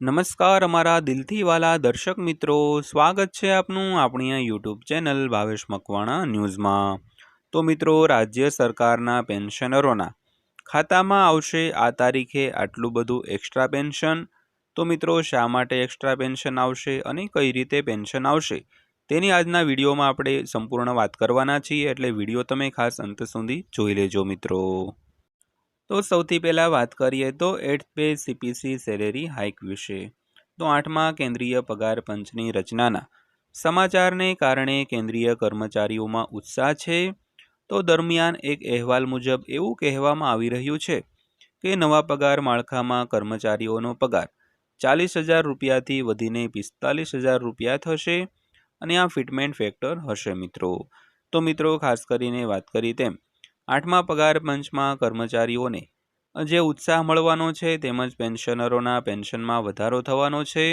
નમસ્કાર, અમારા દિલથી વાલા દર્શક મિત્રો. સ્વાગત છે આપનું આપણી આ યુટ્યુબ ચેનલ ભાવેશ મકવાણા ન્યૂઝમાં. તો મિત્રો, રાજ્ય સરકારના પેન્શનરોના ખાતામાં આવશે આ તારીખે આટલું બધું એક્સ્ટ્રા પેન્શન તો મિત્રો, શા માટે એક્સ્ટ્રા પેન્શન આવશે અને કઈ રીતે પેન્શન આવશે? તેની આજના વિડીયોમાં આપણે સંપૂર્ણ વાત કરવાના છીએ. એટલે વીડિયો તમે ખાસ અંત સુધી જોઈ લેજો મિત્રો. તો સૌથી પહેલાં વાત કરીએ તો eight pay CPC salary hike વિશે. તો આઠમા, કેન્દ્રીય પગાર પંચની રચનાના. સમાચારને કારણે કેન્દ્રીય કર્મચારીઓમાં ઉત્સાહ છે. તો દરમિયાન એક અહેવાલ મુજબ એવું કહેવામાં આવી રહ્યું છે કે નવા પગાર માળખામાં કર્મચારીઓનો પગાર ચાલીસ હજાર રૂપિયાથી વધીને પિસ્તાલીસ હજાર રૂપિયા થશે અને આ ફિટમેન્ટ ફેક્ટર હશે મિત્રો. તો મિત્રો ખાસ કરીને વાત કરી તેમ આઠમા પગાર પંચમાં કર્મચારીઓને, જે ઉત્સાહ મળવાનો છે તેમજ પેન્શનરોના પેન્શનમાં વધારો થવાનો છે.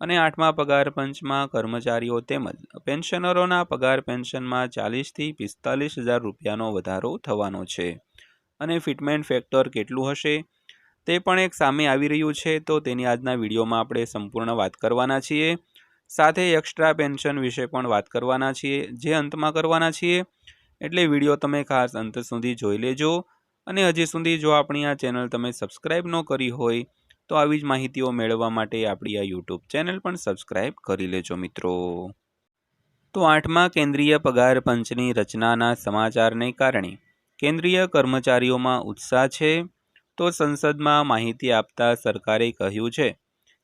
અને આઠમા પગાર પંચમાં કર્મચારીઓ તેમજ પેન્શનરોના પગાર પેન્શનમાં ચાલીસથી પિસ્તાલીસ હજાર રૂપિયાનો વધારો થવાનો છે. અને ફિટમેન્ટ ફેક્ટર કેટલું હશે? તે પણ એક સામે આવી રહ્યું છે, તો તેની આજના વિડીયોમાં આપણે સંપૂર્ણ વાત કરવાના છીએ. સાથે એક્સ્ટ્રા પેન્શન વિશે પણ વાત કરવાના છીએ, જે અંતમાં કરવાના છીએ. એટલે વીડિયો તમે ખાસ અંત સુધી જોઈ લેજો. અને હજી સુધી જો આપણી આ ચેનલ તમે સબસ્ક્રાઈબ ન કરી હોય, તો આવી જ માહિતીઓ મેળવવા માટે આપણી આ યુટ્યુબ ચેનલ પણ સબસ્ક્રાઈબ કરી લેજો મિત્રો. તો આઠમા કેન્દ્રીય પગાર પંચની રચનાના સમાચારને કારણે કેન્દ્રીય કર્મચારીઓમાં ઉત્સાહ છે. તો સંસદમાં માહિતી આપતા સરકારે કહ્યું છે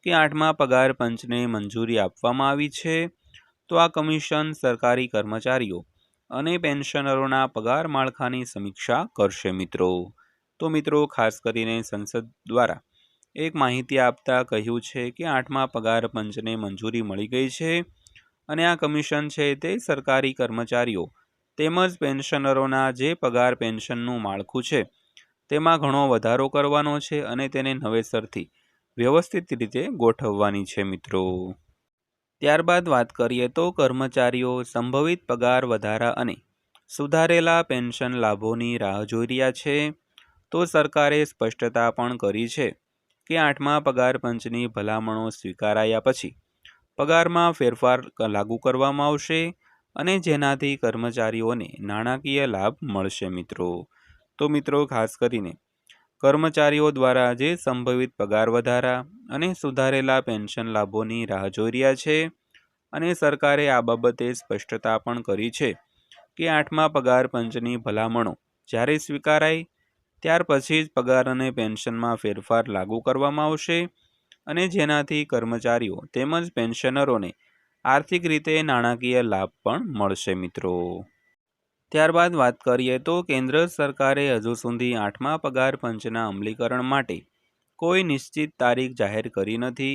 કે આઠમા પગાર પંચને મંજૂરી આપવામાં આવી છે. તો આ કમિશન સરકારી કર્મચારીઓ અને પેન્શનરોના પગાર માળખાની સમીક્ષા કરશે મિત્રો. તો મિત્રો, ખાસ કરીને સંસદ દ્વારા એક માહિતી આપતા કહ્યું છે કે આઠમા પગાર પંચને મંજૂરી મળી ગઈ છે અને આ કમિશન છે તે સરકારી કર્મચારીઓ તેમજ પેન્શનરોના જે પગાર પેન્શનનું માળખું છે તેમાં ઘણો વધારો કરવાનો છે અને તેને નવેસરથી વ્યવસ્થિત રીતે ગોઠવવાની છે મિત્રો. ત્યારબાદ વાત કરીએ તો કર્મચારીઓ સંભવિત પગાર વધારા અને સુધારેલા પેન્શન લાભોની રાહ જોઈ રહ્યા છે. તો સરકારે સ્પષ્ટતા પણ કરી છે કે આઠમા પગાર પંચની ભલામણો સ્વીકારાયા પછી પગારમાં ફેરફાર લાગુ કરવામાં આવશે અને જેનાથી કર્મચારીઓને નાણાકીય લાભ મળશે મિત્રો. તો મિત્રો, ખાસ કરીને કર્મચારીઓ દ્વારા જે સંભવિત પગાર વધારા અને સુધારેલા પેન્શન લાભોની રાહ જોઈ રહ્યા છે અને સરકારે આ બાબતે સ્પષ્ટતા પણ કરી છે કે આઠમા પગાર પંચની ભલામણો જ્યારે સ્વીકારાય, ત્યાર પછી જ પગાર અને પેન્શનમાં ફેરફાર લાગુ કરવામાં આવશે અને જેનાથી કર્મચારીઓ તેમજ પેન્શનરોને આર્થિક રીતે નાણાકીય લાભ પણ મળશે મિત્રો. ત્યારબાદ વાત કરીએ તો કેન્દ્ર સરકારે હજુ સુધી આઠમા પગાર પંચના અમલીકરણ માટે કોઈ નિશ્ચિત તારીખ જાહેર કરી નથી.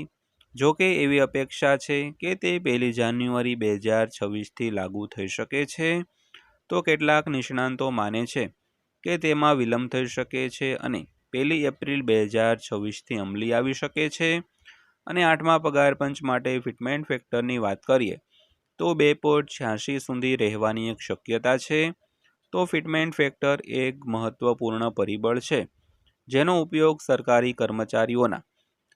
જો કે એવી અપેક્ષા છે કે તે પહેલી જાન્યુઆરી બે હજાર છવ્વીસથી લાગુ થઈ શકે છે. તો કેટલાક નિષ્ણાંતો માને છે કે તેમાં વિલંબ થઈ શકે છે અને પહેલી એપ્રિલ બે હજાર છવ્વીસથી અમલી આવી શકે છે. અને આઠમા પગાર પંચ માટે ફિટમેન્ટ ફેક્ટરની વાત કરીએ તો બે પોઈન્ટ છ્યાસી સુધી રહેવાની એક શક્યતા છે. તો ફિટમેન્ટ ફેક્ટર એક મહત્વપૂર્ણ પરિબળ છે, જેનો ઉપયોગ સરકારી કર્મચારીઓના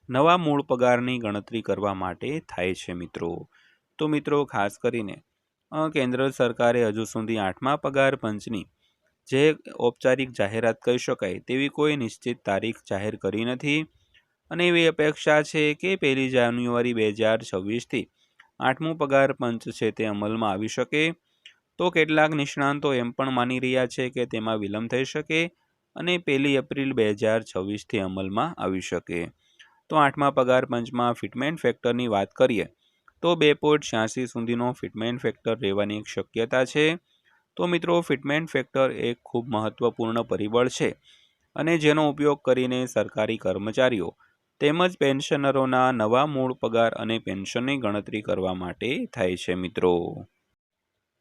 નવા મૂળ પગારની ગણતરી કરવા માટે થાય છે મિત્રો. તો મિત્રો, ખાસ કરીને કેન્દ્ર સરકારે હજુ સુધી આઠમા પગાર પંચની જે ઔપચારિક જાહેરાત કહી શકાય તેવી કોઈ નિશ્ચિત તારીખ જાહેર કરી નથી. અને એવી અપેક્ષા છે કે પહેલી જાન્યુઆરી બે હજાર છવ્વીસથી આઠમું પગાર પંચ છે તે અમલમાં આવી શકે. તો કેટલાક નિષ્ણાંતો એમ પણ માની રહ્યા છે કે તેમાં વિલંબ થઈ શકે અને પહેલી એપ્રિલ બે હજાર છવ્વીસથી અમલમાં આવી શકે. તો આઠમા પગાર પંચમાં ફિટમેન્ટ ફેક્ટરની વાત કરીએ, તો બે પોઈન્ટ છ્યાસી સુધીનો ફિટમેન્ટ ફેક્ટર રહેવાની એક શક્યતા છે. તો મિત્રો, ફિટમેન્ટ ફેક્ટર એક ખૂબ મહત્વપૂર્ણ પરિબળ છે અને જેનો ઉપયોગ કરીને સરકારી કર્મચારીઓ તેમજ પેન્શનરોના નવા મૂળ પગાર અને પેન્શનની ગણતરી કરવા માટે થાય છે, મિત્રો.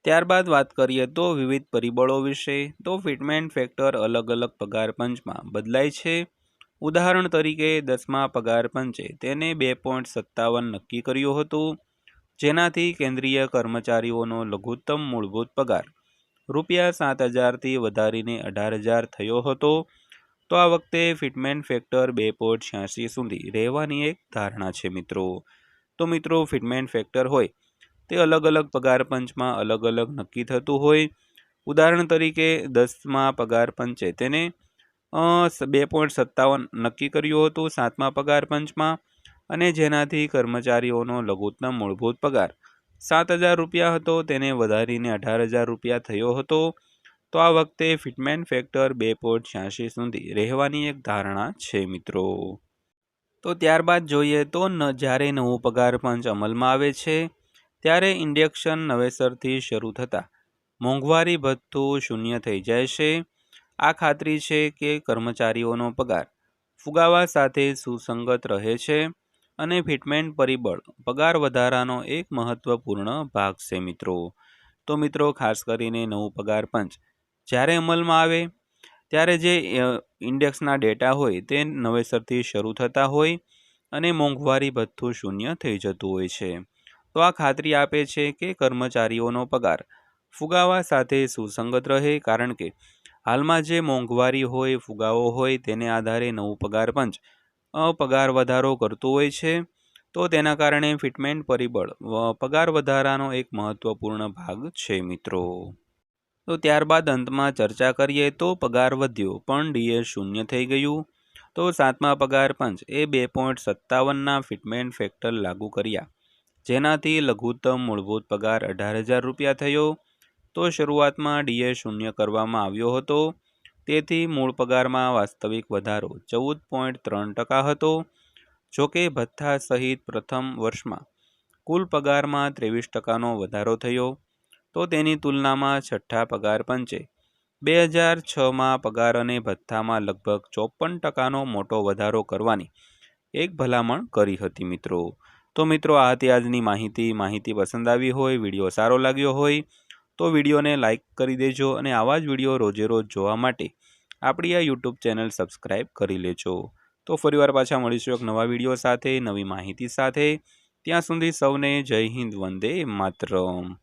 ત્યારબાદ વાત કરીએ તો વિવિધ પરિબળો વિશે. તો ફિટમેન્ટ ફેક્ટર અલગ અલગ પગાર પંચમાં બદલાય છે. ઉદાહરણ તરીકે, દસમા પગાર પંચે તેને બે પોઈન્ટ સત્તાવન નક્કી કર્યું હતું. જેનાથી કેન્દ્રીય કર્મચારીઓનો લઘુત્તમ મૂળભૂત પગાર રૂપિયા સાત હજારથી વધારીને અઢાર હજાર થયો હતો. તો આ વખતે ફિટમેન ફેક્ટર બે પોઈન્ટ છ્યાસી સુધી રહેવાની એક ધારણા છે, મિત્રો. તો મિત્રો, ફિટમેન ફેક્ટર હોય તે અલગ અલગ પગાર પંચમાં અલગ અલગ નક્કી થતું હોય. ઉદાહરણ તરીકે, દસમા પગાર પંચે તેને બે પોઈન્ટ સત્તાવન નક્કી કર્યું હતું સાતમા પગાર પંચમાં અને જેનાથી કર્મચારીઓનો લઘુત્તમ મૂળભૂત પગાર સાત હજાર રૂપિયા હતો, તેને વધારીને અઢાર હજાર રૂપિયા થયો હતો. તો આ વખતે ફિટમેન ફેક્ટર બે પોઈન્ટ છ્યાસી સુધી રહેવાની એક ધારણા છે, મિત્રો. તો ત્યારબાદ જોઈએ તો જ્યારે નવું પગાર પંચ અમલમાં આવે છે, ત્યારે ઇન્ડેક્શન નવેસરથી શરૂ થતાં મોંઘવારી ભથ્થું શૂન્ય થઈ જાય છે. આ ખાતરી છે કે કર્મચારીઓનો પગાર ફુગાવા સાથે સુસંગત રહે છે અને ફિટમેન્ટ પરિબળ પગાર વધારાનો એક મહત્વપૂર્ણ ભાગ છે, મિત્રો. તો મિત્રો, ખાસ કરીને નવું પગાર પંચ જ્યારે અમલમાં આવે, ત્યારે જે ઇન્ડેક્સના ડેટા હોય તે નવેસરથી શરૂ થતા હોય અને મોંઘવારી ભથ્થું શૂન્ય થઈ જતું હોય છે. તો આ ખાતરી આપે છે કે કર્મચારીઓનો પગાર ફુગાવા સાથે સુસંગત રહે, કારણ કે હાલમાં જે મોંઘવારી હોય, ફુગાવો હોય તેને આધારે નવું પગાર પંચ પગાર વધારો કરતું હોય છે. તો તેના કારણે ફિટમેન્ટ પરિબળ પગાર વધારાનો એક મહત્વપૂર્ણ ભાગ છે મિત્રો. તો ત્યારબાદ અંતમાં ચર્ચા કરીએ તો પગાર વધ્યો, પણ ડીએ શૂન્ય થઈ ગયું. તો સાતમા પગાર પંચ એ બે પોઈન્ટ સત્તાવનના ફિટમેન્ટ ફેક્ટર લાગુ કર્યા. જેનાથી લઘુત્તમ મૂળભૂત પગાર અઢાર હજાર રૂપિયા થયો. તો શરૂઆતમાં ડીએ શૂન્ય કરવામાં આવ્યો હતો. તેથી મૂળ પગારમાં વાસ્તવિક વધારો ચૌદ પોઈન્ટ ત્રણ ટકા હતો. જોકે ભથ્થા સહિત પ્રથમ વર્ષમાં કુલ પગારમાં ત્રેવીસ ટકાનો વધારો થયો. તો તેની તુલનામાં છઠ્ઠા પગાર પંચે. બે હજાર છમાં પગાર અને ભથ્થામાં લગભગ ચોપન ટકાનો મોટો વધારો કરવાની એક ભલામણ કરી હતી મિત્રો. તો મિત્રો, આ હતી આજની માહિતી. માહિતી પસંદ આવી હોય, વીડિયો સારો લાગ્યો હોય, તો વિડીયોને લાઇક કરી દેજો અને આવા જ વીડિયો રોજે રોજ જોવા માટે આપણી આ યુટ્યુબ ચેનલ સબસ્ક્રાઈબ કરી લેજો. તો ફરીવાર પાછા મળીશું એક નવા વીડિયો સાથે, નવી માહિતી સાથે. ત્યાં સુધી સૌને જય હિન્દ, વંદે માતરમ.